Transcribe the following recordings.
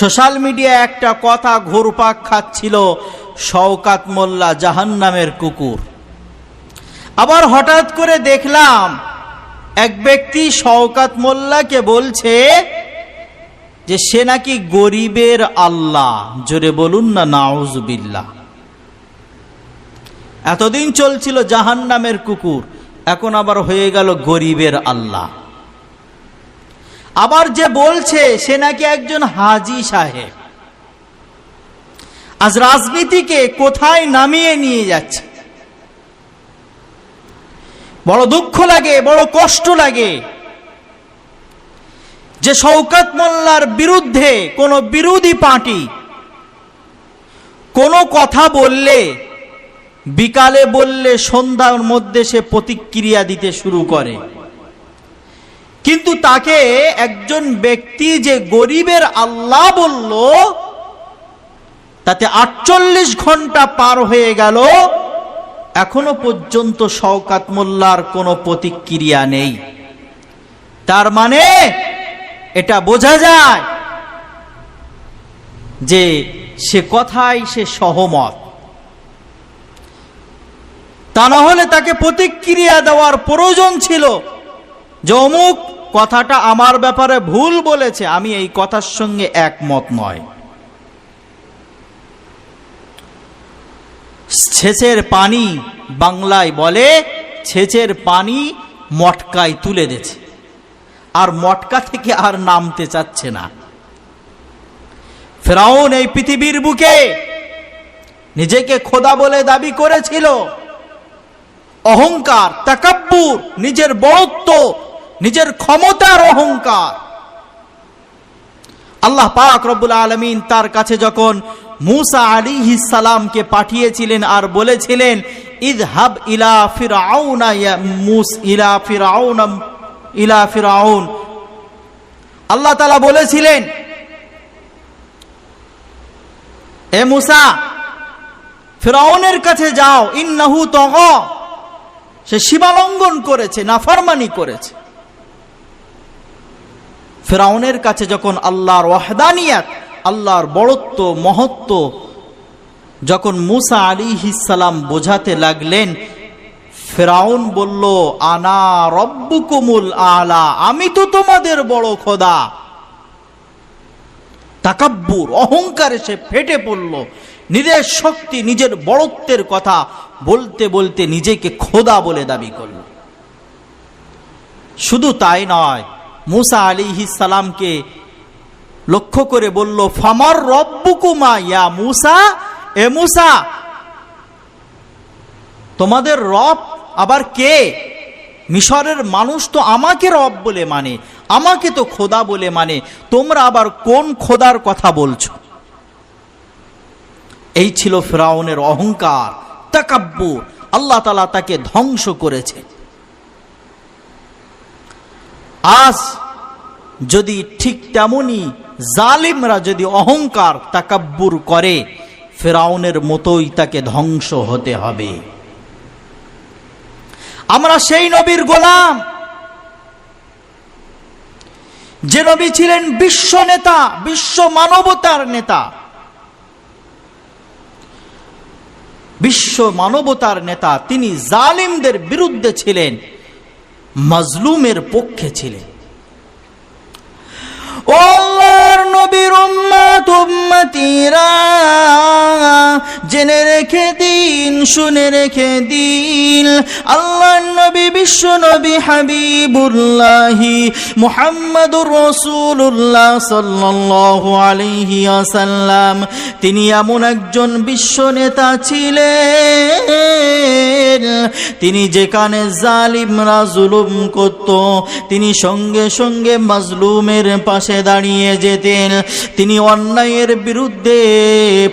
Social media একটা কথা ঘুরপাক খাচ্ছিল শওকাত মোল্লা জাহান্নামের কুকুর। আবার হঠাৎ করে দেখলাম এক ব্যক্তি শওকাত মোল্লাকে বলছে যে সে নাকি গরিবের আল্লাহ। জোরে বলুন না, নাউজুবিল্লাহ। এতদিন চলছিল জাহান্নামের কুকুর, এখন আবার হয়ে গেল গরিবের আল্লাহ। আবার যে বলছে, সে নাকি একজন হাজি সাহেব। আজ রাজনীতিকে কোথায় নামিয়ে নিয়ে যাচ্ছে? বড় দুঃখ লাগে, বড় কষ্ট লাগে যে শওকত মোল্লার বিরুদ্ধে কোন বিরোধী পার্টি কোনো কথা বললে, বিকালে বললে সন্ধ্যার মধ্যে সে প্রতিক্রিয়া দিতে শুরু করে। কিন্তু তাকে একজন ব্যক্তি যে গরিবের আল্লাহ বলল, তাতে আটচল্লিশ ঘণ্টা পার হয়ে গেল, এখনও পর্যন্ত শওকাত মোল্লার কোনো প্রতিক্রিয়া নেই। তার মানে এটা বোঝা যায় যে সে কথায় সে সহমত। তা না হলে তাকে প্রতিক্রিয়া দেওয়ার প্রয়োজন ছিল যে অমুক কথাটা আমার ব্যাপারে ভুল বলেছে, আমি এই কথার সঙ্গে একমত নয়। ছেচের পানি বাংলায় বলে, ছেচের পানি মটকায় তুলে দিয়েছে। আর মটকা থেকে আর নামতে চাচ্ছে না। ফেরাউন এই পৃথিবীর বুকে নিজেকে খোদা বলে দাবি করেছিল। অহংকার, তাকাব্বুর, নিজের বড়ত্ব নিজের ক্ষমতার অহংকার। আল্লাহ পাক রব্বুল আলমিন তার কাছে যখন মুসা আলী সালামকে পাঠিয়েছিলেন আর বলেছিলেন ইদহাব ইলা ফিরাউনা মুস, ইলা ফিরাউনা ইলা ফিরাউন আল্লাহ তালা বলেছিলেন, এ মুসা ফিরাউনের কাছে যাও। ইন্নাহু তগ। সে সীমালঙ্ঘন করেছে, নাফরমানি করেছে। ফেরাউনের কাছে যখন আল্লাহর ওয়াহদানিয়াত, আল্লাহর বড়ত্ব, মহত্ব, যখন মুসা আলী সালাম বোঝাতে লাগলেন, ফেরাউন বলল, আনা রব্বুকুমুল আলা, আমি তো তোমাদের বড় খোদা। তাকাব্বুর অহংকারে সে ফেটে পড়ল। নিজের শক্তি, নিজের বড়ত্বের কথা বলতে বলতে নিজেকে খোদা বলে দাবি করল। শুধু তাই নয় মুসা আলী সালামকে লক্ষ্য করে বলল, ফামার রব্বুকুমা ইয়া মুসা? এ মুসা, তোমাদের রব আবার কে? মিশরের মানুষ তো আমাকে রব বলে মানে আমাকে তো খোদা বলে মানে তোমরা আবার কোন খোদার কথা বলছো? এই ছিল ফেরাউনের অহংকার তাকাব্য আল্লাহ তালা তাকে ধ্বংস করেছে। আজ যদি ঠিক তেমনি জালিমরা যদি অহংকার তাকাব্বুর করে, ফেরাউনের মতোই তাকে ধ্বংস হতে হবে। আমরা সেই নবীর গোলাম। যে নবী ছিলেন বিশ্ব নেতা, বিশ্ব মানবতার নেতা। বিশ্ব মানবতার নেতা, তিনি জালিমদের বিরুদ্ধে ছিলেন। মজলুমের পক্ষে ছিলেন। আল্লাহর নবীর উম্মত, উম্মতিরা, জেনে রেখে দিন, শুনে রেখে দিন। আল্লাহর নবী বিশ্ব নবী হাবিবুল্লাহি মুহাম্মাদুর রাসূলুল্লাহ সাল্লাল্লাহু আলাইহি ওয়াসাল্লাম। তিনি এমন একজন বিশ্ব নেতা ছিলেন। তিনি যেখানে জালিমরা জুলুম করত, তিনি সঙ্গে সঙ্গে মাজলুমের পাশে দাঁড়িয়ে যেতেন। তিনি অন্যায়ের বিরুদ্ধে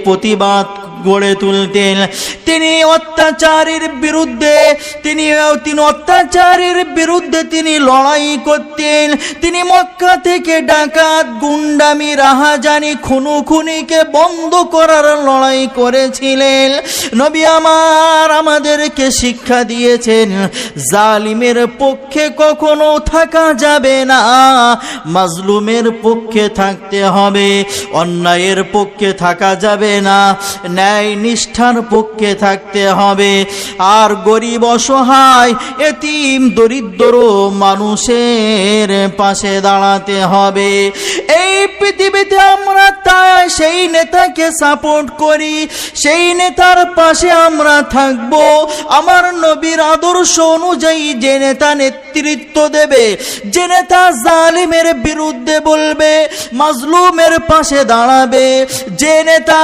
প্রতিবাদ গড়ে তুলতেন। তিনি অত্যাচারের বিরুদ্ধে, তিনি তিনি অত্যাচারের বিরুদ্ধে তিনি লড়াই করতেন। তিনি মক্কা থেকে ডাকাত, গুন্ডামি, রাহাজানি, খুনুখুনিকে বন্ধ করার লড়াই করেছিলেন। নবী আমার আমাদেরকে শিক্ষা দিয়েছেন, জালিমের পক্ষে কখনো থাকা যাবে না। মাজলুমের পক্ষে থাকতে হবে, অন্যায়ের পক্ষে থাকা যাবে না। ন্যায় নিষ্ঠার পক্ষে থাকতে হবে। আর গরিব অসহায়, এতিম, দরিদ্র মানুষের পাশে দাঁড়াতে হবে। এই পৃথিবীতে আমরা তাই, সেই নেতাকে সাপোর্ট করি, সেই নেতার পাশে আমরা থাকব। আমার নবীর আদর্শ অনুযায়ী যে নেতা নেতৃত্ব দেবে। যে নেতা জালিমের বিরুদ্ধে বলবে, মাজলুমের পাশে দাঁড়াবে। যে নেতা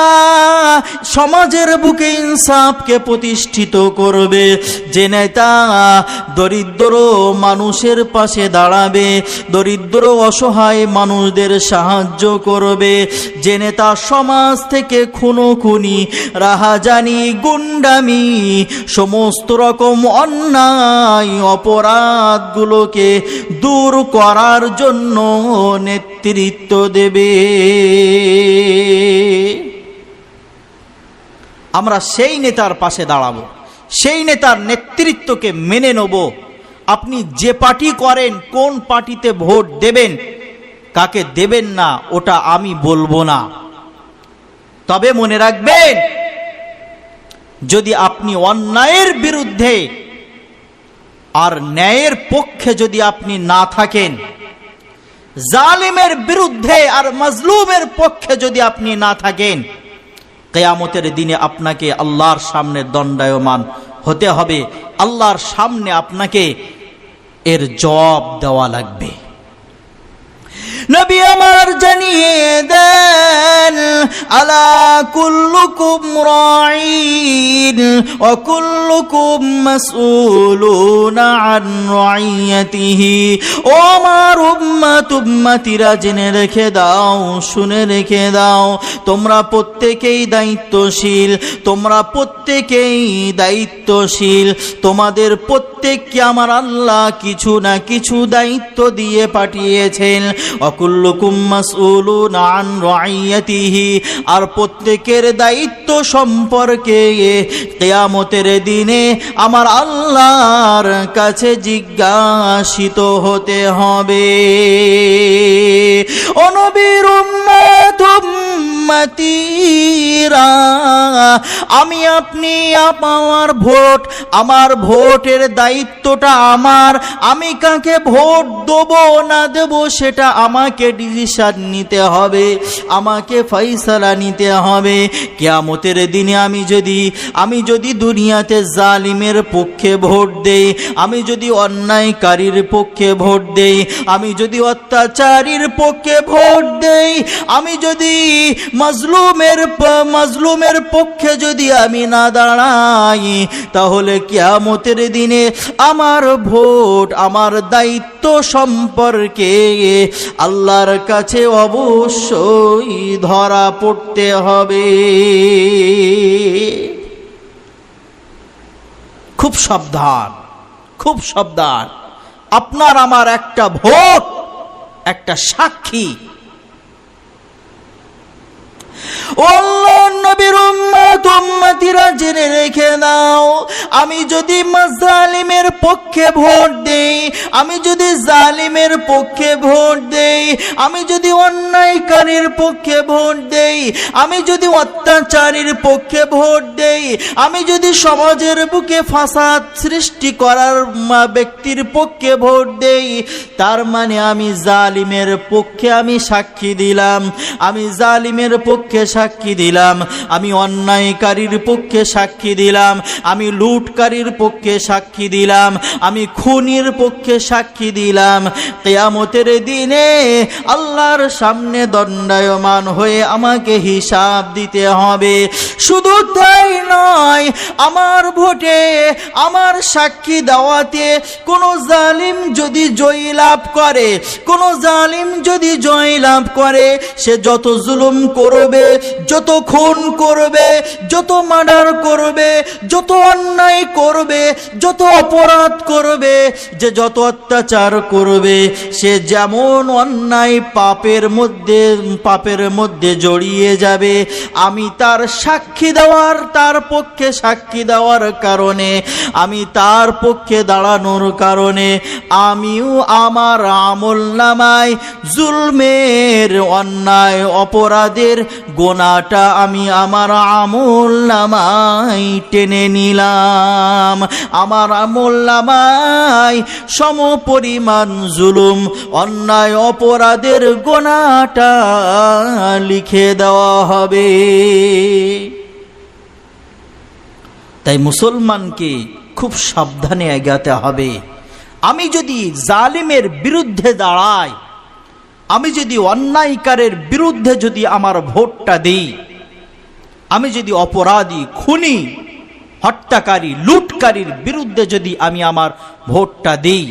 সমাজের বুকে ইনসাফকে প্রতিষ্ঠিত করবে, যে নেতা দরিদ্র মানুষের পাশে দাঁড়াবে, দরিদ্র অসহায় মানুষদের সাহায্য করবে। যে নেতা সমাজ থেকে খুনো খুনি রাহাজানি, গুন্ডামি, সমস্ত রকম অন্যায় অপরাধগুলোকে দূর করার জন্য নেতৃত্ব দেবে। আমরা সেই নেতার পাশে দাঁড়াবো, সেই নেতার নেতৃত্বকে মেনে নেব। আপনি যে পার্টি করেন, কোন পার্টিতে ভোট দেবেন, কাকে দেবেন না, ওটা আমি বলব না। তবে মনে রাখবেন, যদি আপনি অন্যায়ের বিরুদ্ধে আর ন্যায়ের পক্ষে যদি আপনি না থাকেন, জালিমের বিরুদ্ধে আর মজলুমের পক্ষে যদি আপনি না থাকেন, কেয়ামতের দিনে আপনাকে আল্লাহর সামনে দণ্ডায়মান হতে হবে। আল্লাহর সামনে আপনাকে এর জবাব দেওয়া লাগবে। নবী আমার জানিয়ে দেন, আলা কুল্লুকুম রাঈন, ওয়া কুল্লুকুম মাসউলুনা আন রাইয়াতিহি ও আমার উম্মত, উম্মতিরা জেনে রেখে দাও, শুনে রেখে দাও, তোমরা প্রত্যেকেই দায়িত্বশীল, তোমরা প্রত্যেকেই দায়িত্বশীল, তোমাদের প্রত্যেককে আমার আল্লাহ কিছু না কিছু দায়িত্ব দিয়ে পাঠিয়েছেন। আর প্রত্যেকের দায়িত্ব সম্পর্কে কেয়ামতের দিনে আমার আল্লাহর কাছে জিজ্ঞাসিত হতে হবে। অনবীর উম্মতিরা আমি আপনি আমার ভোট, আমার ভোটের দায়িত্বটা আমার, আমি কাকে ভোট দেবো না দেবো সেটা আমাকে ডিসিশন নিতে হবে, আমাকে ফয়সালা নিতে হবে। কেয়ামতের দিনে আমি যদি আমি যদি দুনিয়াতে জালিমের পক্ষে ভোট দেই, আমি যদি অন্যায়কারীর পক্ষে ভোট দেই, আমি যদি অত্যাচারীর পক্ষে ভোট দেই, আমি যদি মাজলুমের মাজলুমের পক্ষে যদি আমি না দাঁড়াই, তাহলে কিয়ামতের দিনে আমার ভোট, আমার দায়িত্ব সম্পর্কে আল্লাহর কাছে অবশ্যই ধরা পড়তে হবে। খুব সাবধান খুব সাবধান। আপনার আমার একটা ভোট, একটা সাক্ষী। ও আল্লাহর নবীর উম্মত উম্মতিরা জেনে রেখে দাও, আমি যদি জালিমের পক্ষে ভোট দেই, আমি যদি জালিমের পক্ষে ভোট দেই, আমি যদি অন্যায়কারীর পক্ষে ভোট দেই, আমি যদি অত্যাচারীর পক্ষে ভোট দেই, আমি যদি সমাজের বুকে ফাসাদ সৃষ্টি করার ব্যক্তির পক্ষে ভোট দেই, তার মানে আমি জালিমের পক্ষে আমি সাক্ষী দিলাম, আমি জালিমের পক্ষে সাক্ষী দিলাম। আমি অন্যায়কারীর পক্ষে সাক্ষী দিলাম, আমি লুটকারীর পক্ষে সাক্ষী দিলাম, আমি খুনির পক্ষে সাক্ষী দিলাম। কেয়ামতের দিনে আল্লাহর সামনে দণ্ডায়মান হয়ে আমাকে হিসাব দিতে হবে। শুধু তাই নয় আমার ভোটে, আমার সাক্ষী দেওয়াতে কোনো জালিম যদি জয়ী লাভ করে, কোনো জালিম যদি জয় লাভ করে, সে যত জুলুম করবে, যত খুন করবে, যত মার্ডার করবে, যত অন্যায় করবে, যত অপরাধ করবে, যে যত অত্যাচার করবে, সে যেমন অন্যায় পাপের মধ্যে পাপের মধ্যে জড়িয়ে যাবে, আমি তার সাক্ষী দেওয়ার তার পক্ষে সাক্ষী দেওয়ার কারণে, আমি তার পক্ষে দাঁড়ানোর কারণে, আমিও আমার আমল নামায় জুলমের, অন্যায় অপরাধের গোনাটা আমি আমার আমল নামায় টেনে নিলাম। আমার আমল নামায় সম পরিমাণ জুলুম, অন্যায় অপরাধের গোনাটা লিখে দেওয়া হবে। তাই মুসলমানকে খুব সাবধানে এগাতে হবে। আমি যদি জালিমের বিরুদ্ধে দাঁড়াই, আমি যদি অন্যায়কারের বিরুদ্ধে যদি আমার ভোটটা দিই, আমি যদি অপরাধী, খুনি, হত্যাকারী, লুটকারীর বিরুদ্ধে যদি আমি আমার ভোটটা দিই,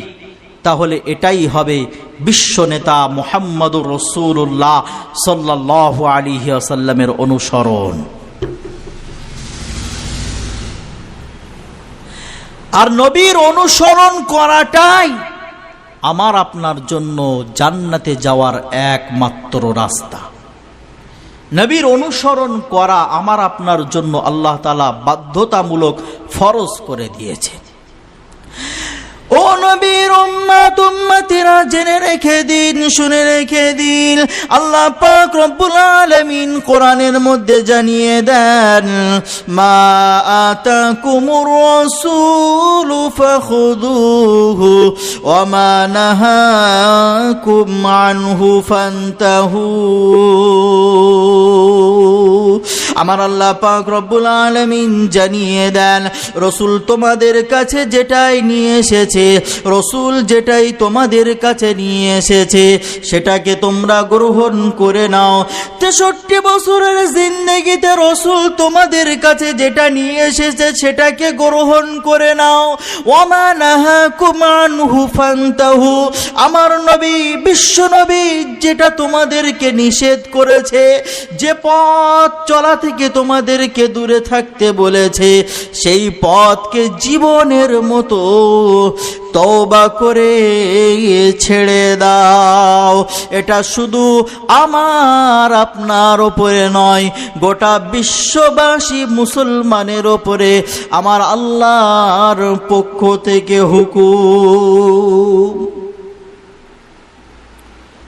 তাহলে এটাই হবে বিশ্ব নেতা মোহাম্মদুর রসুল্লাহ সাল্লাহ আলী আসাল্লামের অনুসরণ। আর নবীর অনুসরণ করাটাই আমার আপনার জন্য জান্নাতে যাওয়ার একমাত্র রাস্তা। নবীর অনুসরণ করা আমার আপনার জন্য আল্লাহ তালা বাধ্যতামূলক ফরজ করে দিয়েছে। ও নবীর উম্মাত, উম্মাতিরা জেনে রেখে দিন, শুনে রেখে দিন। আল্লাহ পাক রব্বুল আলামিন কোরআনের মধ্যে জানিয়ে দেন, মা আতাকুমুর রাসূল ফাখুদুহু ওয়া মা নাহাকুম আনহু ফান্তাহু। আমার আল্লাহ পাক রব্বুল আলামিন জানিয়ে দেন, রসুল তোমাদের কাছে যেটাই নিয়ে এসেছে রসুল যেটাই তোমাদের কাছে নিয়ে এসেছে, সেটাকে তোমরা গ্রহণ করে নাও। তেষট্টি বছরের জিন্দগিতে রসুল তোমাদের কাছে যেটা নিয়ে এসেছে, সেটাকে গ্রহণ করে নাও। ওমানাহা কুমান হুফান্তাহু আমার নবী, বিশ্ব নবী যেটা তোমাদেরকে নিষেধ করেছে, যে পথ চলা থেকে তোমাদেরকে দূরে থাকতে বলেছে, সেই পথকে জীবনের মতো তওবা করে ছেড়ে দাও। এটা শুধু আমার, আপনার ওপরে নয়, গোটা বিশ্ববাসী মুসলমানের ওপরে, আমার আল্লাহর পক্ষ থেকে হুকুম।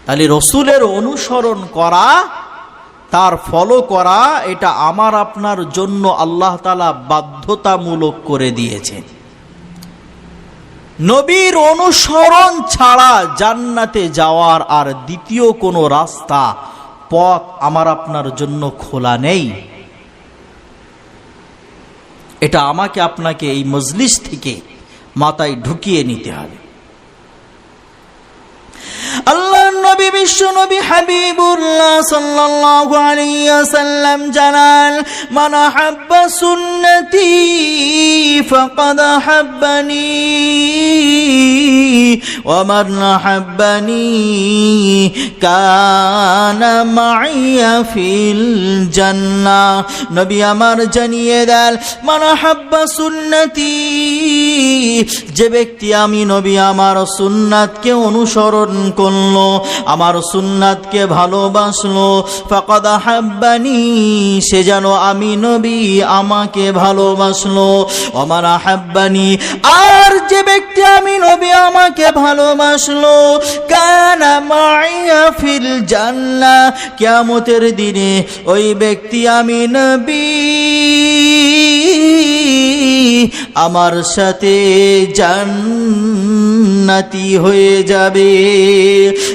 তাহলে রসুলের অনুসরণ করা, তার ফলো করা, এটা আমার, আপনার জন্য আল্লাহ তালা বাধ্যতামূলক করে দিয়েছেন। নবীর অনুসরণ ছাড়া জান্নাতে যাওয়ার আর দ্বিতীয় কোনো রাস্তা, পথ আমার আপনার জন্য খোলা নেই। এটা আমাকে আপনাকে এই মজলিস থেকে মাথায় ঢুকিয়ে নিতে হবে। আল্লাহ নবী, বিশ্ব নবী হাবিবুল্লাহ সাল্লাল্লাহু আলাইহি ওয়াসাল্লাম জানান, মান হাব্বা সুন্নতি ফাকাদ হাব্বানি ওয়া মান হাব্বানি কানা মাইয়া ফিল জান্নাহ। নবী আমার জানিয়ে দেন, মান হাব্বা সুন্নতি, যে ব্যক্তি আমি নবী আমার সুন্নাতকে অনুসরণ করল আমার সুন্নাতকে ভালোবাসলো। ফাকাদ হাব্বানি, সে যেন আমি নবী আমাকে ভালোবাসলো। আমার হাব্বানি আর যে ব্যক্তি আমি নবী আমাকে ভালোবাসলো। কানা মাইয়া ফিল জান্নাহ, কিয়ামতের দিনে ওই ব্যক্তি আমি নবী। আমার সাথে জান্নাতি হয়ে যাবে।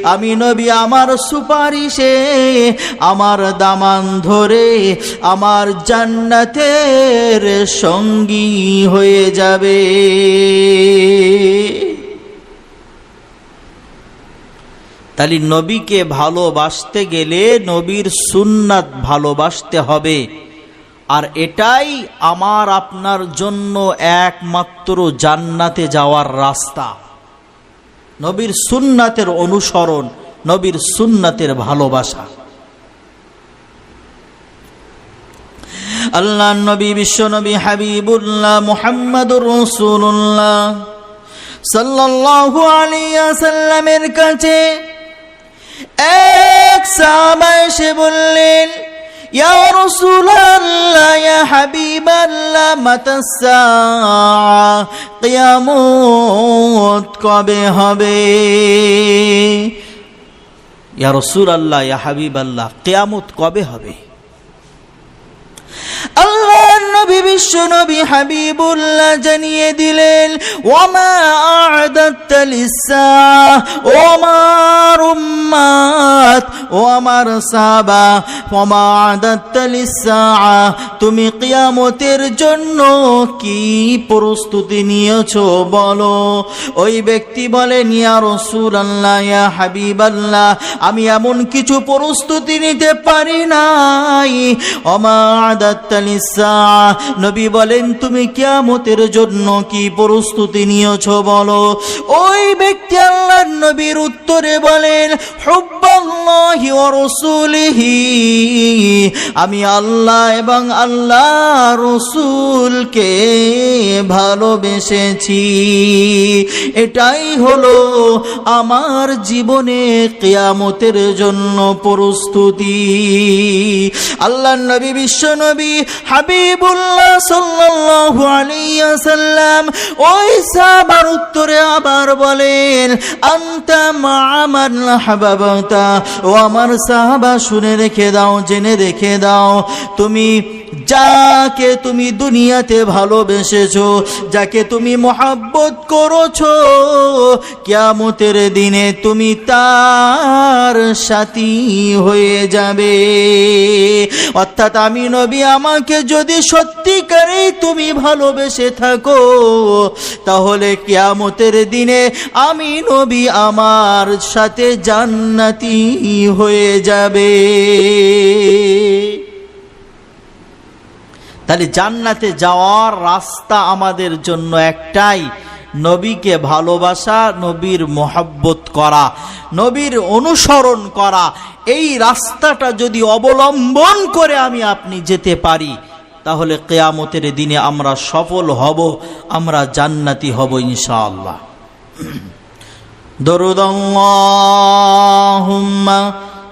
আমি নবী, আমার সুপারিশে, আমার দামান ধরে, আমার জান্নাতের সঙ্গী হয়ে যাবে। তাহলে নবীকে ভালোবাসতে গেলে নবীর সুন্নাত ভালোবাসতে হবে। আর এটাই আমার আপনার জন্য একমাত্র জান্নাতে যাওয়ার রাস্তা। নবীর সুন্নাতের অনুসরণ, নবীর সুন্নাতের ভালোবাসা। আল্লাহ নবী, বিশ্ব নবী হাবিবুল্লাহ মুহাম্মাদুর রসুল্লাহ সাল্লাল্লাহু আলাইহি সাল্লামের কাছে এক সাহাবা এসে বললেন ইয়া রাসূলুল্লাহ ইয়া হাবিবাল্লাহ মাতাসা কিয়ামত কবে হবে؟ ইয়া রাসূলুল্লাহ ইয়া হাবিবাল্লাহ কিয়ামত কবে হবে؟ আল্লাহ নবী, বিশ্ব নবী হাবিবুল্লাহ জানিয়ে দিলেন ওমা আদাত ও আমার উম্মাত, ও আমার সাহাবা ওমা আদাত তুমি কিয়ামতের জন্য কি প্রস্তুতি নিয়েছো বলো? ওই ব্যক্তি বলে বলেন, ইয়া রাসূলুল্লাহ, ইয়া হাবিবাল্লাহ, আমি এমন কিছু প্রস্তুতি নিতে পারি নাই। ওমা আদাত নবী বলেন, তুমি কিয়ামতের জন্য কি প্রস্তুতি নিয়েছ বলো? ওই ব্যক্তি আল্লাহ নবীর উত্তরে বলেন আমি আল্লাহ এবং আল্লাহ রসুলকে ভালোবেসেছি। এটাই হলো আমার জীবনে কেয়ামতের জন্য প্রস্তুতি। আল্লাহ নবী, বিশ্ব নবী, হাবিবুল্লাহ সাল্লাল্লাহু আলাইহি সাল্লাম ওই সাহাবার উত্তরে আবার বলেন, আনতা মা'মান হাবাবাতা। ও আমার সাহাবা, শুনে রেখে দাও, জেনে রেখে দাও, তুমি যাকে তুমি দুনিয়াতে ভালোবেসেছো যাকে তুমি মোহাব্বত করেছ, কিয়ামতের দিনে তুমি তার সাথী হয়ে যাবে। অর্থাৎ আমি নবী, আমাকে যদি সত্যিকারেই তুমি ভালোবেসে থাকো, তাহলে কিয়ামতের দিনে আমি নবী আমার সাথে জান্নাতি হয়ে যাবে। তাহলে জান্নাতে যাওয়ার রাস্তা আমাদের জন্য একটাই, নবীকে ভালোবাসা, নবীর মোহাব্বত করা, নবীর অনুসরণ করা। এই রাস্তাটা যদি অবলম্বন করে আমি আপনি যেতে পারি, তাহলে কেয়ামতের দিনে আমরা সফল হব, আমরা জান্নাতি হব ইনশাআল্লাহ। দরুদম্মা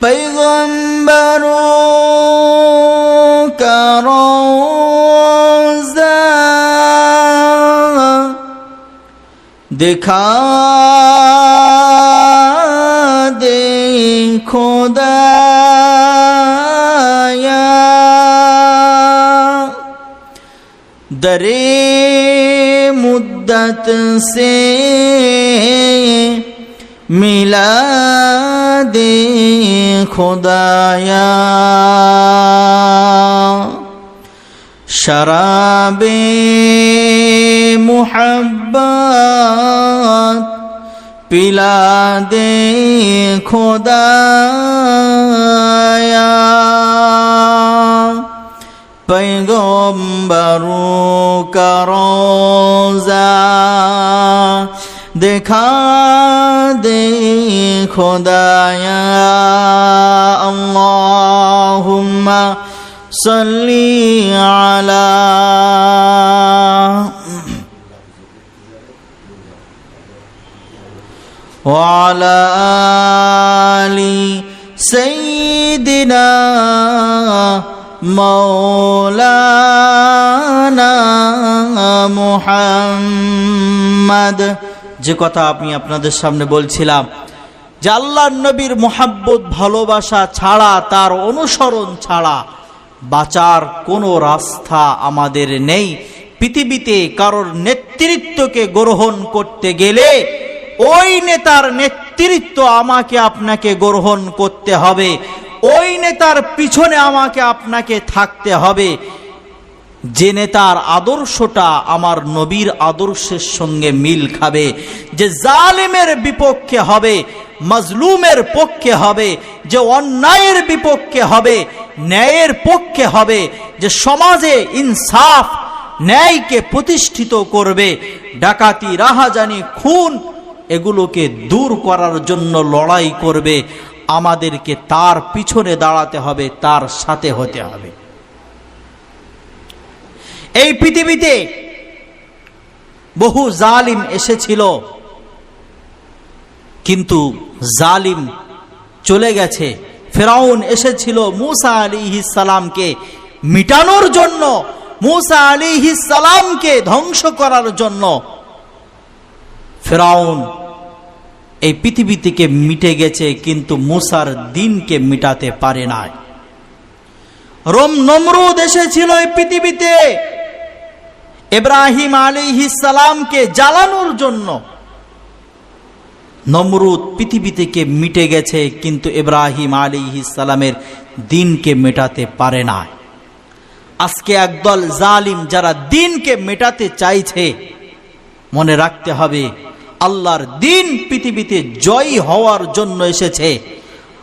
پیغمبر کا روزہ دکھا دے خدا یا درے مدت سے दे खुदाया शराबे मोहब्बत पिला दे खुदाया पैगम्बरों का দেখা দে খোদায়া আল্লাহুম্মা সাল্লি আলা وعلى آل سيدنا مولانا محمد যে কথা আমি আপনাদের সামনে বলছিলাম, যে আল্লাহ নবীর মোহাব্বত, ভালোবাসা ছাড়া, তার অনুসরণ ছাড়া বাঁচার কোনো রাস্তা আমাদের নেই। পৃথিবীতে কারোর নেতৃত্বকে গ্রহণ করতে গেলে ওই নেতার নেতৃত্ব আমাকে আপনাকে গ্রহণ করতে হবে। ওই নেতার পিছনে আমাকে আপনাকে থাকতে হবে। যে নেতার আদর্শটা আমার নবীর আদর্শের সঙ্গে মিল খাবে, যে জালিমের বিপক্ষে হবে, মজলুমের পক্ষে হবে, যে অন্যায়ের বিপক্ষে হবে, ন্যায়ের পক্ষে হবে, যে সমাজে ইনসাফ, ন্যায়কে প্রতিষ্ঠিত করবে, ডাকাতি, রাহাজানি, খুন, এগুলোকে দূর করার জন্য লড়াই করবে, আমাদেরকে তার পিছনে দাঁড়াতে হবে, তার সাথে হতে হবে। এই পৃথিবীতে বহু জালিম এসেছিল, কিন্তু জালিম চলে গেছে। ফেরাউন এসেছিল মুসা আলী সালামকে মিটানোর জন্য, মুসা আলী সালামকে ধ্বংস করার জন্য। ফেরাউন এই পৃথিবী থেকে মিটে গেছে, কিন্তু মুসার দিনকে মিটাতে পারে নাই। রোম নমরুদ এসেছিল এই পৃথিবীতে। ইব্রাহিম আলী সালামকে জ্বালানোর জন্য নমরুদ পৃথিবী থেকে মিটে গেছে, কিন্তু এব্রাহিম সালামের দিনকে মেটাতে পারে না আজকে একদল জালিম যারা দিনকে মেটাতে চাইছে, মনে রাখতে হবে, আল্লাহর দিন পৃথিবীতে জয়ী হওয়ার জন্য এসেছে।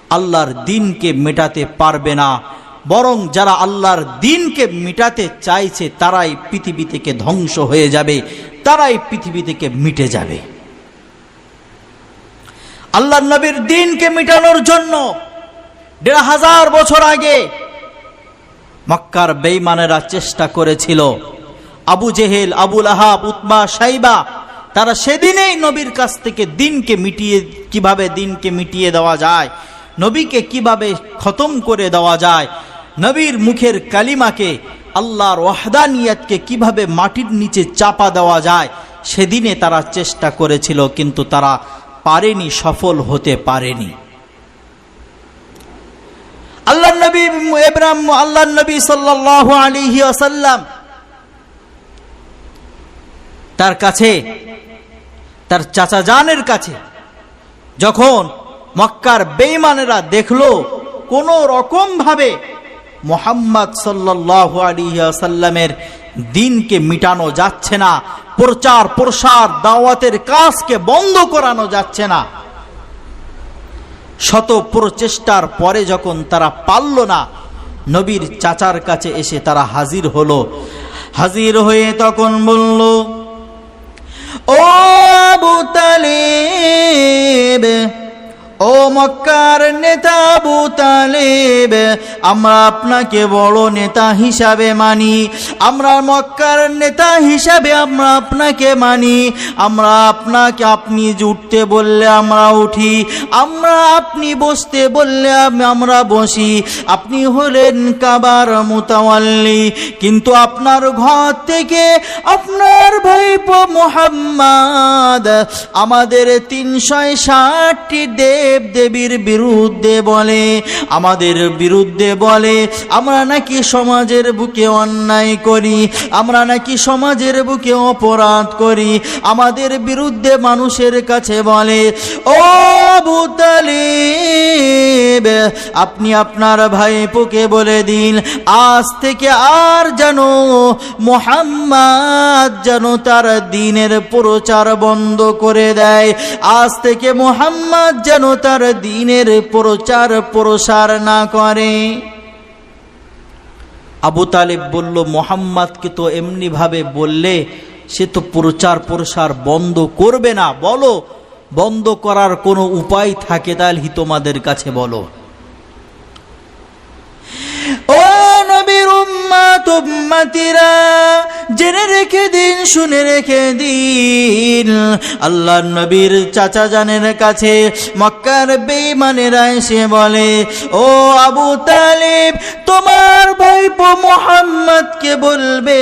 আল্লাহর দিনকে মেটাতে পারবে না বরং যারা আল্লাহর দিনকে মিটাতে চাইছে, তারাই পৃথিবী থেকে ধ্বংস হয়ে যাবে, তারাই পৃথিবী থেকে মিটে যাবে। আল্লাহ নবীর দিনকে মিটানোর জন্য দেড় হাজার বছর আগে মক্কার বেইমানেরা চেষ্টা করেছিল। আবু জেহেল আবুল আহাব উতমা সাইবা তারা সেদিনেই নবীর কাছ থেকে দিনকে মিটিয়ে, কীভাবে দিনকে মিটিয়ে দেওয়া যায়, নবীকে কীভাবে খতম করে দেওয়া যায় নবীর মুখের কালিমাকে, আল্লাহর ওয়াহদানিয়াতকে কীভাবে মাটির নিচে চাপা দেওয়া যায়, সেদিনে তারা চেষ্টা করেছিল, কিন্তু তারা পারেনি, সফল হতে পারেনি। আল্লাহ নবী এব্রাহিম, আল্লাহ নবী সাল্লাহ আলিহি আসাল্লাম তার কাছে, তার চাচা জানের কাছে, যখন মক্কার বেইমানেরা দেখল, কোন রকম ভাবে মোহাম্মদ সাল্লাহ আলিয়াসাল্লামের দিনকে মিটানো যাচ্ছে না, প্রচার প্রসার দাওয়াতের কাজকে বন্ধ করানো যাচ্ছে না। শত প্রচেষ্টার পরে যখন তারা পারল না, নবীর চাচার কাছে এসে তারা হাজির হলো। হাজির হয়ে তখন বলল, ও আবু মক্কার নেতা আবু তালেব, আমরা আপনাকে বড় নেতা হিসাবে মানি। আমরা মক্কার নেতা হিসাবে আমরা আপনাকে মানি। আমরা আপনাকে আপনি উঠতে বললে আমরা উঠি। আমরা আপনি বসতে বললে আমরা বসি। আপনি হলেন কাবার মোতাওয়াল্লি। কিন্তু আপনার ঘর থেকে আপনার ভাইপো মোহাম্মদ, আমাদের তিনশো ষাটটি দেব দেব দেবীর বিরুদ্ধে বলে, আমাদের বিরুদ্ধে বলে, আমরা নাকি সমাজের বুকে অন্যায় করি, আমরা নাকি সমাজের বুকে অপরাধ করি, আমাদের বিরুদ্ধে মানুষের কাছে বলে, ও বুতালিব আপনি আপনার ভাইপোকে বলে দিন, আজ থেকে আর যেন মোহাম্মদ যেন তার দিনের প্রচার বন্ধ করে দেয়, আজ থেকে মোহাম্মদ যেন তার দিনের প্রচার প্রসার না করে। আবু তালেব বলল, মোহাম্মদকে তো এমনি ভাবে বললে সে তো প্রচার প্রসার বন্ধ করবে না। বলো, বন্ধ করার কোনো উপায় থাকে তাহলে তোমাদের কাছে বলো। ও উম্মাতিরা জেনে রেখে দিন, শুনে রেখে দিন। আল্লাহ নবীর চাচা জানের কাছে মক্কার বেমানেরা এসে বলে, ও আবু তালেব, তোমার ভাইপো মোহাম্মদকে বলবে,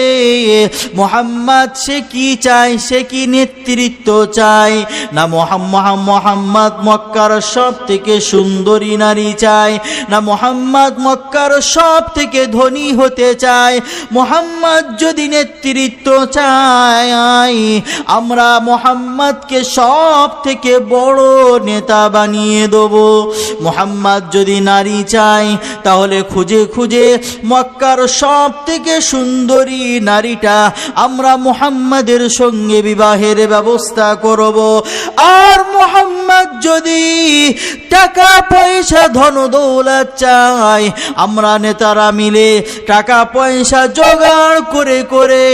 মোহাম্মদ সে কি চায়, সে কি নেতৃত্ব চায়? না মোহাম্মদ মক্কার সব থেকে সুন্দরী নারী চায়? না মোহাম্মদ মক্কার সব থেকে ধনী হতে চায়? মোহাম্মদ যদি নেতৃত্ব চায় আমরা মোহাম্মদকে সব থেকে বড় নেতা বানিয়ে দেবো। মোহাম্মদ যদি নারী চায়, তাহলে খুঁজে খুঁজে মক্কার সব থেকে সুন্দরী নারীটা আমরা মোহাম্মদের সঙ্গে বিবাহের ব্যবস্থা করব। আর মোহাম্মদ যদি টাকা, পয়সা, ধন, দৌলত চাই আমরা নেতারা মিলে টাকা, পয়সা জোগাড় করে করে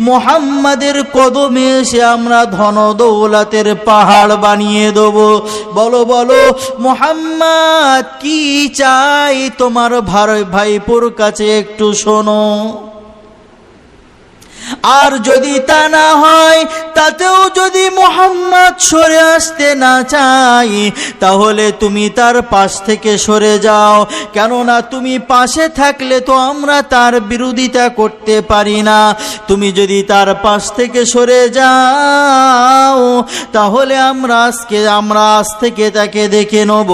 মোহাম্মদের কদমে এসে আমরা ধন দৌলতের পাহাড় বানিয়ে দেব। বলো বলো, মোহাম্মদ, কি চাই তোমার ভাই ভাইপুর কাছে একটু শোনো। আর যদি তা না হয়, তাতেও যদি মোহাম্মদ সরে আসতে না চাই তাহলে তুমি তার পাশ থেকে সরে যাও। কেননা তুমি পাশে থাকলে তো আমরা তার বিরোধিতা করতে পারি না। তুমি যদি তার পাশ থেকে সরে যাও, তাহলে আমরা আজকে, আমরা আজ থেকে তাকে দেখে নেব।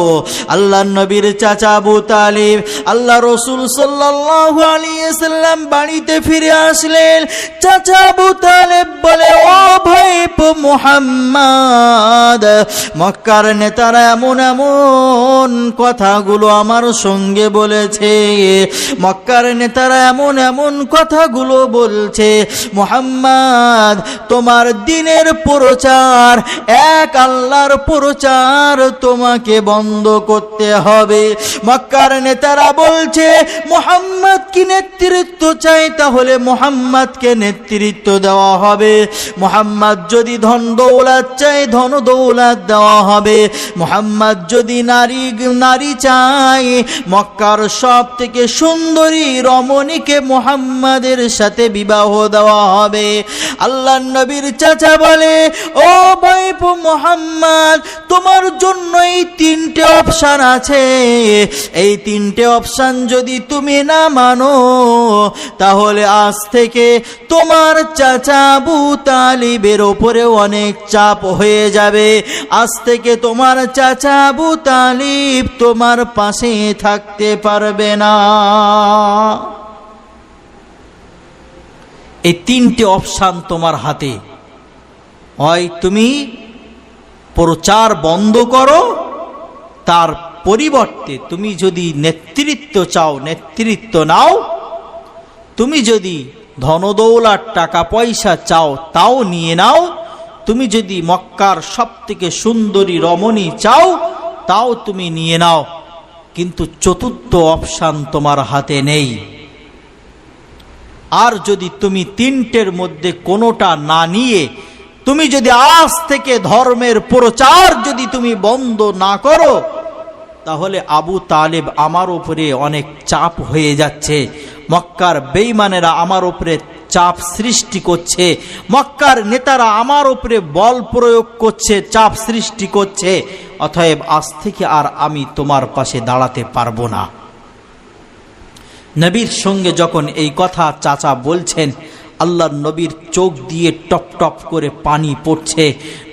আল্লাহ নবীর চাচা আবু তালিব, আল্লাহ রসুল আলাইহি সাল্লাম বাড়িতে ফিরে আসলেন। চাচা আবু বলে, ও ভাইপো মোহাম্মদ, মক্কার নেতারা এমন এমন কথাগুলো আমার সঙ্গে বলেছে। মক্কার নেতারা এমন এমন কথাগুলো বলছে, মোহাম্মদ, তোমার দিনের প্রচার, এক আল্লাহর প্রচার তোমাকে বন্ধ করতে হবে। মক্কার নেতারা বলছে, মোহাম্মদ কি নেতৃত্ব চাই তাহলে মোহাম্মদকে নেতৃত্ব দেওয়া হবে। মোহাম্মদ যদি ধন দৌলাত চাই ধন দৌলাত দেওয়া হবে। মোহাম্মদ যদি নারী নারী চাই মক্কার সব থেকে সুন্দরী রমণীকে মোহাম্মদের সাথে বিবাহ দেওয়া হবে। আল্লাহ নবীর চাচা বলে, ও ভাইপো মোহাম্মদ, তোমার জন্য এই তিনটে অপশান আছে। এই তিনটে অপশান যদি তুমি না মানো, তাহলে আজ থেকে তোমার চাচা আবু তালিবের ওপরে অনেক চাপ হয়ে যাবে। আজ থেকে তোমার চাচা আবু তালিব তোমার পাশে থাকতে পারবে না। এই তিনটে অপশান তোমার হাতে। হয় তুমি প্রচার বন্ধ করো, তার পরিবর্তে তুমি যদি নেতৃত্ব চাও, নেতৃত্ব নাও, তুমি যদি ধনদৌলার টাকা পয়সা চাও, তাও নিয়ে নাও। তুমি যদি মক্কার সব থেকে সুন্দরী রমণী চাও, তাও তুমি নিয়ে নাও। কিন্তু চতুর্থ অপশান তোমার হাতে নেই। আর যদি তুমি তিনটের মধ্যে কোনোটা না নিয়ে, তুমি যদি আজ থেকে ধর্মের প্রচার যদি তুমি বন্ধ না করো তাহলে আবু তালেব আমার ওপরে অনেক চাপ হয়ে যাচ্ছে। মক্কার বেইমানেরা আমার ওপরে চাপ সৃষ্টি করছে। মক্কার নেতারা আমার ওপরে বল প্রয়োগ করছে, চাপ সৃষ্টি করছে। অতএব আজ থেকে আর আমি তোমার পাশে দাঁড়াতে পারব না। নবীর সঙ্গে যখন এই কথা চাচা বলছেন আল্লাহ নবীর চোখ দিয়ে টপ টপ করে পানি পড়ছে।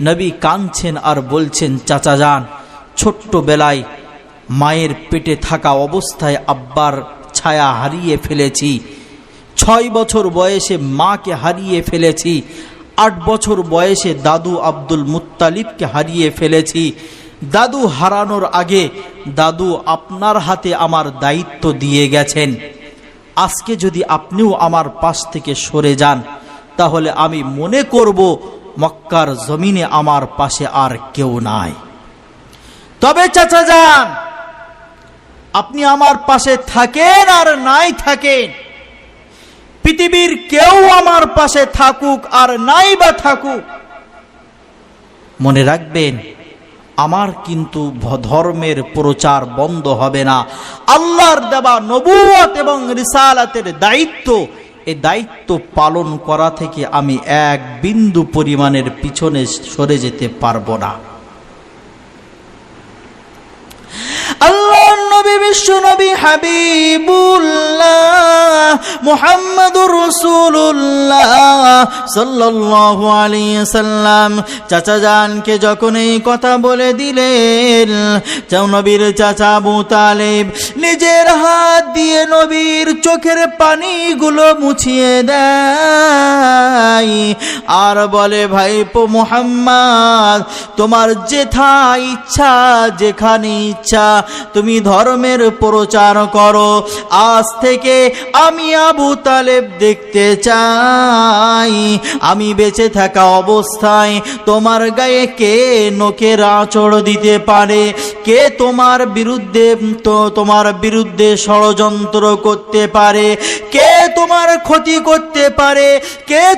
নবী কাঁদছেন আর বলছেন, চাচা যান ছোট্ট বেলায় মায়ের পেটে থাকা অবস্থায় আব্বার ছায়া হারিয়ে ফেলেছি। ছয় বছর বয়সে মাকে হারিয়ে ফেলেছি। আট বছর বয়সে দাদু আব্দুল মুত্তালিবকে হারিয়ে ফেলেছি। দাদু হারানোর আগে দাদু আপনার হাতে আমার দায়িত্ব দিয়ে গেছেন। আজকে যদি আপনিও আমার পাশ থেকে সরে যান, তাহলে আমি মনে করব মক্কার জমিনে আমার পাশে আর কেউ নাই। তবে চাচা যান! আপনি আমার পাশে থাকেন আর নাই থাকেন। পৃথিবীর কেউ আমার পাশে থাকুক আর নাই বা থাকুক। মনে রাখবেন, আমার কিন্তু ধর্মের প্রচার বন্ধ হবে না। আল্লাহর দেওয়া নবুয়ত এবং রিসালাতের দায়িত্ব, এ দায়িত্ব পালন করা থেকে আমি এক বিন্দু পরিমাণের পিছনে সরে যেতে পারব না আল্লাহ হাবিবুল্লাহ সাল্লাল্লাহু আলাইহি সাল্লাম চাচা জানকে যখন এই কথা বলে দিলেন নবীর চাচা আবু তালেব, নিজের হাত দিয়ে নবীর চোখের পানিগুলো মুছিয়ে দেয়। আর বলে ভাইপো মুহাম্মদ, তোমার যেথা ইচ্ছা, যেখানে ইচ্ছা, তুমি ধর্মের প্রচার করো। আজ থেকে আমি আবু তালেব দেখতে চাই। আমি বেঁচে থাকা অবস্থায় তোমার গায়ে কে নোকের আচড় দিতে পারে? কে তোমার বিরুদ্ধে, তো তোমার বিরুদ্ধে ষড়যন্ত্র করতে পারে? কে তোমার ক্ষতি করতে পারে? কে